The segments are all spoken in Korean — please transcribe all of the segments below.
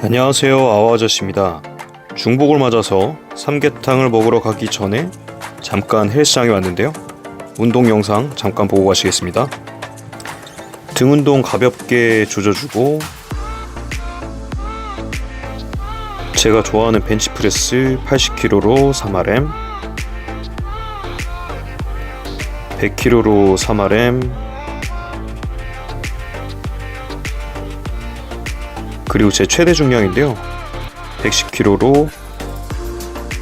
안녕하세요 아와 아저씨입니다. 중복을 맞아서 삼계탕을 먹으러 가기 전에 잠깐 헬스장에 왔는데요. 운동 영상 잠깐 보고 가시겠습니다. 등 운동 가볍게 조져주고 제가 좋아하는 벤치프레스 80kg로 3RM 100kg로 3RM 그리고 제 최대 중량인데요. 110kg로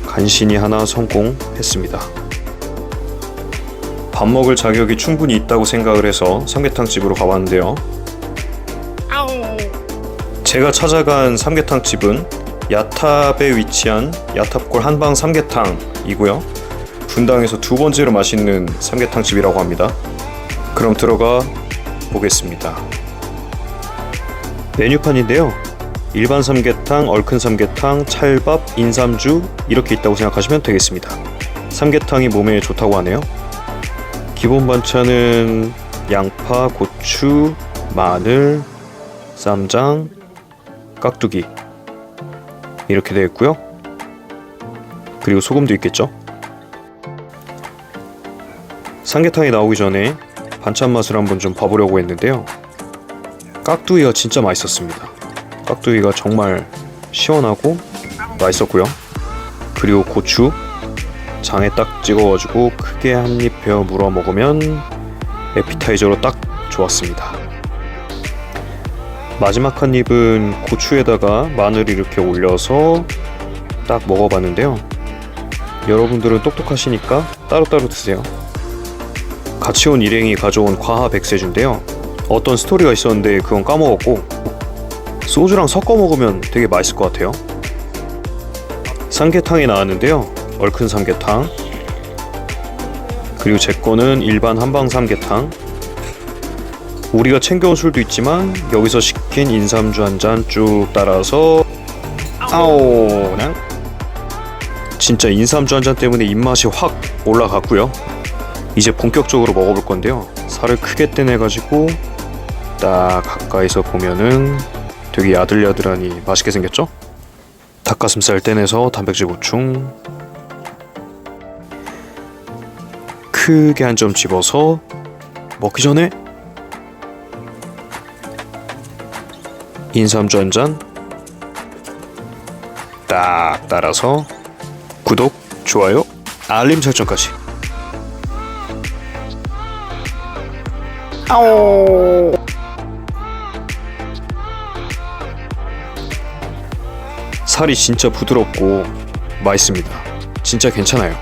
간신히 하나 성공했습니다. 밥 먹을 자격이 충분히 있다고 생각을 해서 삼계탕 집으로 가봤는데요. 제가 찾아간 삼계탕 집은 야탑에 위치한 야탑골 한방 삼계탕이고요. 분당에서 두 번째로 맛있는 삼계탕 집이라고 합니다. 그럼 들어가 보겠습니다 메뉴판인데요. 일반 삼계탕, 얼큰 삼계탕, 찰밥, 인삼주 이렇게 있다고 생각하시면 되겠습니다. 삼계탕이 몸에 좋다고 하네요. 기본 반찬은 양파, 고추, 마늘, 쌈장, 깍두기 이렇게 되어 있고요. 그리고 소금도 있겠죠. 삼계탕이 나오기 전에 반찬 맛을 한번 좀 봐보려고 했는데요. 깍두기가 진짜 맛있었습니다. 깍두기가 정말 시원하고 맛있었고요. 그리고 고추 장에 딱 찍어가지고 크게 한 입 베어 물어 먹으면 에피타이저로 딱 좋았습니다. 마지막 한 입은 고추에다가 마늘 이렇게 올려서 딱 먹어봤는데요. 여러분들은 똑똑하시니까 따로따로 드세요. 같이 온 일행이 가져온 과하 백세주인데요. 어떤 스토리가 있었는데 그건 까먹었고 소주랑 섞어 먹으면 되게 맛있을 것 같아요. 삼계탕이 나왔는데요. 얼큰 삼계탕. 그리고 제 거는 일반 한방 삼계탕. 우리가 챙겨온 술도 있지만 여기서 시킨 인삼주 한 잔 쭉 따라서 아오 그냥 진짜 인삼주 한 잔 때문에 입맛이 확 올라갔고요. 이제 본격적으로 먹어볼 건데요. 살을 크게 떼내가지고 딱 가까이서 보면은 되게 야들야들하니 맛있게 생겼죠? 닭가슴살 떼내서 단백질 보충. 크게 한 점 집어서 먹기 전에 인삼주 한 잔 딱 따라서 구독, 좋아요, 알림 설정까지 살이 진짜 부드럽고 맛있습니다. 진짜 괜찮아요.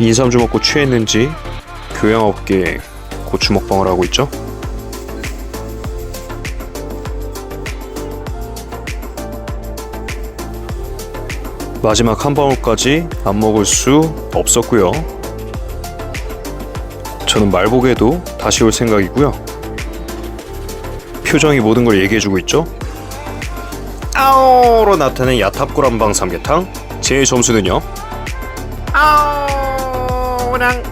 인삼 주 먹고 취했는지 교양없게 고추 먹방을 하고 있죠. 마지막 한 방울까지 안 먹을 수 없었고요. 저는 말복에도 다시 올 생각이고요. 표정이 모든 걸 얘기해주고 있죠. 아오로 나타낸 야탑골 한방 삼계탕. 제 점수는요? 아우랑